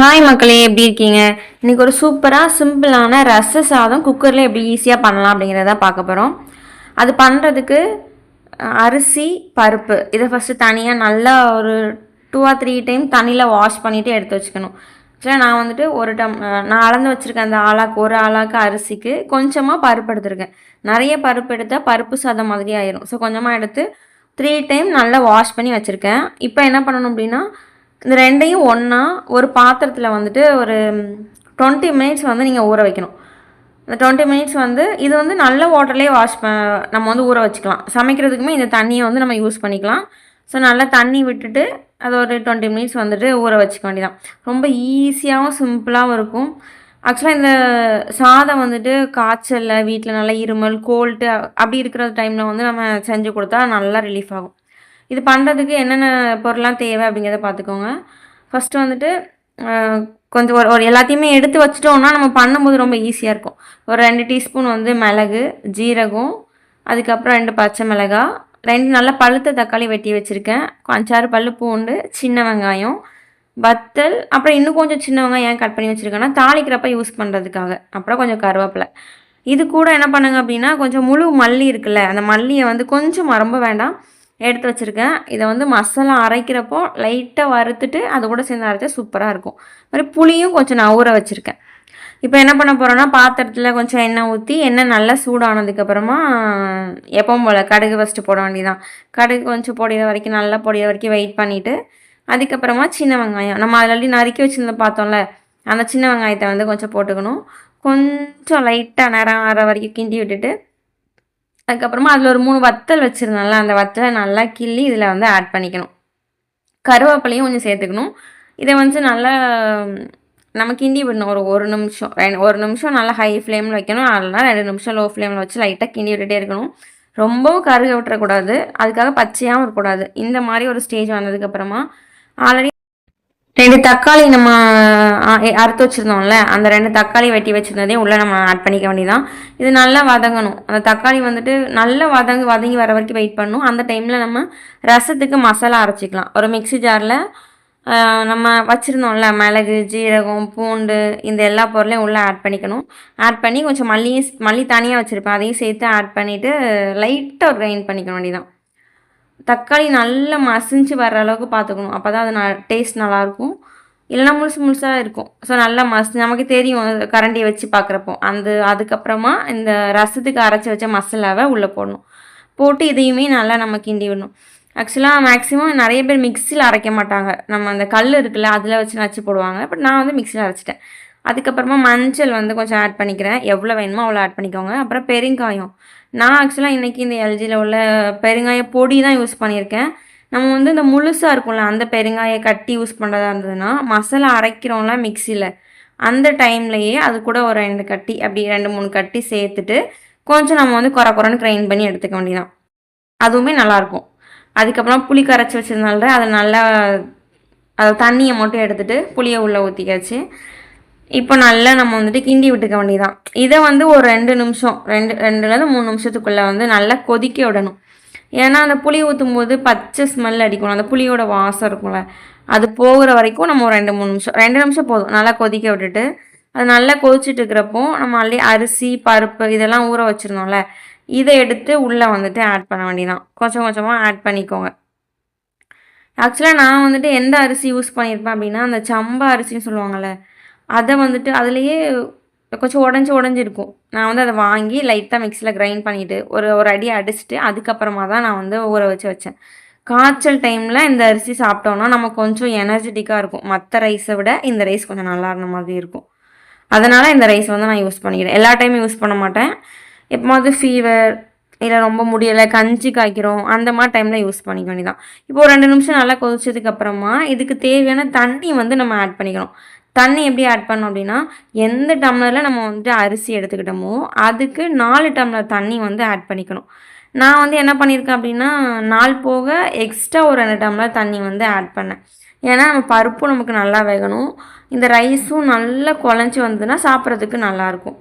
Hi மக்களே எப்படி இருக்கீங்க? இன்றைக்கி ஒரு சூப்பராக சிம்பிளான ரச சாதம் குக்கரில் எப்படி ஈஸியாக பண்ணலாம் அப்படிங்கிறத பார்க்க போகிறோம் அது பண்ணுறதுக்கு அரிசி பருப்பு. இதை ஃபஸ்ட்டு தனியாக நல்லா ஒரு டூ ஆர் த்ரீ டைம் தண்ணியில் வாஷ் பண்ணிவிட்டு எடுத்து வச்சுக்கணும். ஆக்சுவலாக நான் வந்துட்டு ஒரு டம் நான் அளந்து வச்சுருக்கேன் அந்த ஆளாக்கு ஒரு ஆளாக்கு அரிசிக்கு கொஞ்சமாக பருப்பு எடுத்திருக்கேன். நிறைய பருப்பு எடுத்தால் பருப்பு சாதம் மாதிரி ஆயிரும். ஸோ கொஞ்சமாக எடுத்து த்ரீ டைம் நல்லா வாஷ் பண்ணி வச்சுருக்கேன். இப்போ என்ன பண்ணணும் அப்படின்னா இந்த ரெண்டையும் ஒன்றா ஒரு பாத்திரத்தில் வந்துட்டு ஒரு டுவெண்ட்டி மினிட்ஸ் வந்து நீங்கள் ஊற வைக்கணும். இந்த டுவெண்ட்டி மினிட்ஸ் வந்து இது வந்து நல்ல வாட்டர்லேயே வாஷ் ப நம்ம வந்து ஊற வச்சுக்கலாம். சமைக்கிறதுக்குமே இந்த தண்ணியை வந்து நம்ம யூஸ் பண்ணிக்கலாம். ஸோ நல்லா தண்ணி விட்டுட்டு அது ஒரு டுவெண்ட்டி மினிட்ஸ் வந்துட்டு ஊற வச்சுக்க வேண்டியதான் ரொம்ப ஈஸியாகவும் சிம்பிளாகவும் இருக்கும். ஆக்சுவலாக இந்த சாதம் வந்துட்டு காய்ச்சலில் வீட்டில் நல்லா இருமல் கோல்ட்டு அப்படி இருக்கிற டைமில் வந்து நம்ம செஞ்சு கொடுத்தா நல்லா ரிலீஃப் ஆகும். இது பண்ணுறதுக்கு என்னென்ன பொருள்லாம் தேவை அப்படிங்கிறத பார்த்துக்கோங்க. ஃபஸ்ட்டு வந்துட்டு கொஞ்சம் ஒரு ஒரு எல்லாத்தையுமே எடுத்து வச்சிட்டோம்னா நம்ம பண்ணும்போது ரொம்ப ஈஸியாக இருக்கும். ஒரு ரெண்டு டீஸ்பூன் வந்து மிளகு ஜீரகம் அதுக்கப்புறம் ரெண்டு பச்சை மிளகாய் ரெண்டு நல்லா பழுத்த தக்காளி வெட்டி வச்சுருக்கேன். அஞ்சாறு பல்லு பூண்டு சின்ன வெங்காயம் வத்தல் அப்புறம் இன்னும் கொஞ்சம் சின்ன வெங்காயம் ஏன் கட் பண்ணி வச்சுருக்கேன்னா தாளிக்கிறப்ப யூஸ் பண்ணுறதுக்காக அப்புறம் கொஞ்சம் கருவேப்பிலை. இது கூட என்ன பண்ணுங்க அப்படின்னா கொஞ்சம் முழு மல்லி இருக்குல்ல அந்த மல்லியை வந்து கொஞ்சம் மரம்ப வேண்டாம். எடுத்து வச்சுருக்கேன். இதை வந்து மசாலா அரைக்கிறப்போ லைட்டாக வறுத்துட்டு அது கூட சேர்ந்து அரைச்சா சூப்பராக இருக்கும். அது மாதிரி புளியும் கொஞ்சம் நான் ஊற வச்சுருக்கேன். இப்போ என்ன பண்ண போகிறோன்னா பாத்திரத்தில் கொஞ்சம் எண்ணெய் ஊற்றி எண்ணெய் நல்லா சூடானதுக்கப்புறமா எப்பவும் போல் கடுகு ஃபஸ்ட்டு போட வேண்டியதான் கடுகு கொஞ்சம் பொடியிற வரைக்கும் நல்லா பொடியிற வரைக்கும் வெயிட் பண்ணிவிட்டு அதுக்கப்புறமா சின்ன வெங்காயம். நம்ம அதில் நறுக்கி வச்சுருந்த பார்த்தோம்ல அந்த சின்ன வெங்காயத்தை வந்து கொஞ்சம் போட்டுக்கணும். கொஞ்சம் லைட்டாக நேரம் வர வரைக்கும் கிண்டி விட்டுட்டு அதுக்கப்புறமா அதில் ஒரு மூணு வத்தல் வச்சுருந்தோம்ல அந்த வத்தலை நல்லா கிள்ளி இதில் வந்து ஆட் பண்ணிக்கணும். கருவேப்பிலையும் கொஞ்சம் சேர்த்துக்கணும். இதை வந்து நல்லா நம்ம கிண்டி விடணும். ஒரு ஒரு நிமிஷம். ரெண்டு ஒரு நிமிஷம் நல்லா ஹை ஃப்ளேமில் வைக்கணும். அதெல்லாம் ரெண்டு நிமிஷம் லோ ஃப்ளேமில் வச்சு லைட்டாக கிண்டி விட்டுட்டே இருக்கணும். ரொம்பவும் கருக விட்டுறக்கூடாது. அதுக்காக பச்சையாகவும் இருக்கக்கூடாது. இந்த மாதிரி ஒரு ஸ்டேஜ் வந்ததுக்கப்புறமா ஆல்ரெடி ரெண்டு தக்காளி நம்ம ஆ, எ- அறுத்து வச்சுருந்தோம்ல அந்த ரெண்டு தக்காளி வெட்டி வச்சுருந்ததே உள்ளே நம்ம ஆட் பண்ணிக்க வேண்டியதான் இது நல்லா வதங்கணும். அந்த தக்காளி வந்துட்டு நல்லா வதங்கி வதங்கி வர வரைக்கும் வெயிட் பண்ணணும். அந்த டைமில் நம்ம ரசத்துக்கு மசாலா அரைச்சிக்கலாம். ஒரு மிக்ஸி ஜாரில் நம்ம வச்சுருந்தோம்ல மிளகு ஜீரகம் பூண்டு இந்த எல்லா பொருளையும் உள்ளே ஆட் பண்ணிக்கணும். ஆட் பண்ணி கொஞ்சம் மல்லியும் மல்லி தனியாக வச்சுருப்பேன். அதையும் சேர்த்து ஆட் பண்ணிவிட்டு லைட்டாக கிரைண்ட் பண்ணிக்க வேண்டியதான் தக்காளி நல்லா மசிஞ்சு வர்ற அளவுக்கு பார்த்துக்கணும். அப்போ தான் அது ந டேஸ்ட் நல்லாயிருக்கும். இல்லைன்னா முழுசு முழுசாக இருக்கும். ஸோ நல்லா மஸ் நமக்கு தெரியும் கரண்டியை வச்சு பார்க்குறப்போ. அந்த அதுக்கப்புறமா இந்த ரசத்துக்கு அரைச்சி வச்ச மசாலாவை உள்ளே போடணும். போட்டு இதையுமே நல்லா நம்ம கிண்டி விடணும். ஆக்சுவலாக மேக்ஸிமம் நிறைய பேர் மிக்சியில் அரைக்க மாட்டாங்க. நம்ம அந்த கல் இருக்குல்ல அதில் வச்சு நச்சு போடுவாங்க. பட் நான் வந்து மிக்சியில் அரைச்சிட்டேன். அதுக்கப்புறமா மஞ்சள் வந்து கொஞ்சம் ஆட் பண்ணிக்கிறேன். எவ்வளோ வேணுமோ அவ்வளோ ஆட் பண்ணிக்கோங்க. அப்புறம் பெருங்காயம். நான் ஆக்சுவலாக இன்றைக்கி இந்த எல்ஜியில் உள்ள பெருங்காய பொடி தான் யூஸ் பண்ணியிருக்கேன். நம்ம வந்து இந்த முழுசாக இருக்கும்ல அந்த பெருங்காயை கட்டி யூஸ் பண்ணுறதா இருந்ததுன்னா மசாலா அரைக்கிறோம்ல மிக்சியில் அந்த டைம்லையே அது கூட ஒரு ரெண்டு கட்டி அப்படி ரெண்டு மூணு கட்டி சேர்த்துட்டு கொஞ்சம் நம்ம வந்து குறை குறைன்னு கிரைண்ட் பண்ணி எடுத்துக்க வேண்டியதான் அதுவுமே நல்லாயிருக்கும் அதுக்கப்புறம் புளி கரைச்சி வச்சதுனால அதை நல்லா அதை தண்ணியை மட்டும் எடுத்துகிட்டு புளியை உள்ளே ஊற்றிக்காச்சு இப்போ நல்லா நம்ம வந்துட்டு கிண்டி விட்டுக்க வேண்டியதான் இதை வந்து ஒரு ரெண்டு நிமிஷம் ரெண்டு ரெண்டுலேருந்து மூணு நிமிஷத்துக்குள்ளே வந்து நல்லா கொதிக்க விடணும். ஏன்னா அந்த புளி ஊற்றும் போது பச்சை ஸ்மெல் அடிக்கணும் அந்த புளியோட வாசம் இருக்கும்ல. அது போகிற வரைக்கும் நம்ம ஒரு ரெண்டு மூணு நிமிஷம் ரெண்டு நிமிஷம் போதும். நல்லா கொதிக்க விட்டுட்டு அது நல்லா கொதிச்சுட்டு இருக்கிறப்போ நம்ம ஆல்ரெடி அரிசி பருப்பு இதெல்லாம் ஊற வச்சுருந்தோம்ல. இதை எடுத்து உள்ளே வந்துட்டு ஆட் பண்ண வேண்டியதான் கொஞ்சம் கொஞ்சமாக ஆட் பண்ணிக்கோங்க. ஆக்சுவலாக நான் வந்துட்டு எந்த அரிசி யூஸ் பண்ணியிருப்பேன் அப்படின்னா அந்த சம்பா அரிசின்னு சொல்லுவாங்கள்ல அதை வந்துட்டு அதுலேயே கொஞ்சம் உடஞ்சி உடஞ்சிருக்கும் நான் வந்து அதை வாங்கி லைட்டாக மிக்ஸியில் கிரைண்ட் பண்ணிவிட்டு ஒரு ஒரு அடி அடிச்சுட்டு அதுக்கப்புறமா தான் நான் வந்து ஊற வச்சு வச்சேன். காய்ச்சல் டைமில் இந்த அரிசி சாப்பிட்டோன்னா நம்ம கொஞ்சம் எனர்ஜெட்டிக்காக இருக்கும். மற்ற ரைஸை விட இந்த ரைஸ் கொஞ்சம் நல்லா இருந்த மாதிரி இருக்கும். அதனால் இந்த ரைஸ் வந்து நான் யூஸ் பண்ணிக்கிறேன். எல்லா டைமும் யூஸ் பண்ண மாட்டேன். எப்போது ஃபீவர் இல்லை ரொம்ப முடியலை கஞ்சி காய்க்கிறோம் அந்த மாதிரி டைமில் யூஸ் பண்ணிக்க வேண்டியதான் இப்போ ஒரு ரெண்டு நிமிஷம் நல்லா கொதிச்சதுக்கு அப்புறமா இதுக்கு தேவையான தண்ணி வந்து நம்ம ஆட் பண்ணிக்கணும். தண்ணி எப்படி ஆட் பண்ணோம் அப்படின்னா எந்த டம்ளரில் நம்ம வந்துட்டு அரிசி எடுத்துக்கிட்டோமோ அதுக்கு நாலு டம்ளர் தண்ணி வந்து ஆட் பண்ணிக்கணும். நான் வந்து என்ன பண்ணியிருக்கேன் அப்படின்னா நாள் போக எக்ஸ்ட்ரா ஒரு ரெண்டு டம்ளர் தண்ணி வந்து ஆட் பண்ணேன். ஏன்னா நம்ம பருப்பும் நமக்கு நல்லா வேகணும். இந்த ரைஸும் நல்லா குழஞ்சி வந்ததுன்னா சாப்பிட்றதுக்கு நல்லாயிருக்கும்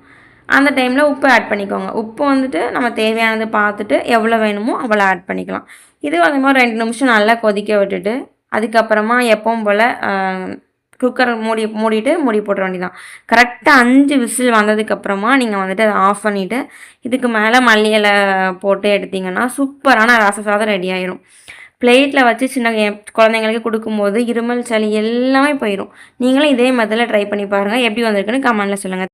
அந்த டைமில் உப்பு ஆட் பண்ணிக்கோங்க. உப்பு வந்துட்டு நம்ம தேவையானது பார்த்துட்டு எவ்வளோ வேணுமோ அவ்வளோ ஆட் பண்ணிக்கலாம். இது அதே மாதிரி ரெண்டு நிமிஷம் நல்லா கொதிக்க விட்டுட்டு அதுக்கப்புறமா எப்பவும் போல் குக்கர் மூடி மூடிட்டு மூடி போட்டுற வேண்டியதான் கரெக்டாக அஞ்சு விசில் வந்ததுக்கப்புறமா நீங்கள் வந்துட்டு அதை ஆஃப் பண்ணிவிட்டு இதுக்கு மேலே மல்லி இலை போட்டு எடுத்திங்கன்னா சூப்பரான ரச சாதம் ரெடி ஆயிரும். பிளேட்டில் வச்சு சின்ன என் குழந்தைங்களுக்கு கொடுக்கும்போது இருமல் சளி எல்லாமே போயிடும் நீங்களும் இதே மெத்தடில் ட்ரை பண்ணி பாருங்கள் எப்படி வந்திருக்குன்னு கமெண்டில் சொல்லுங்கள்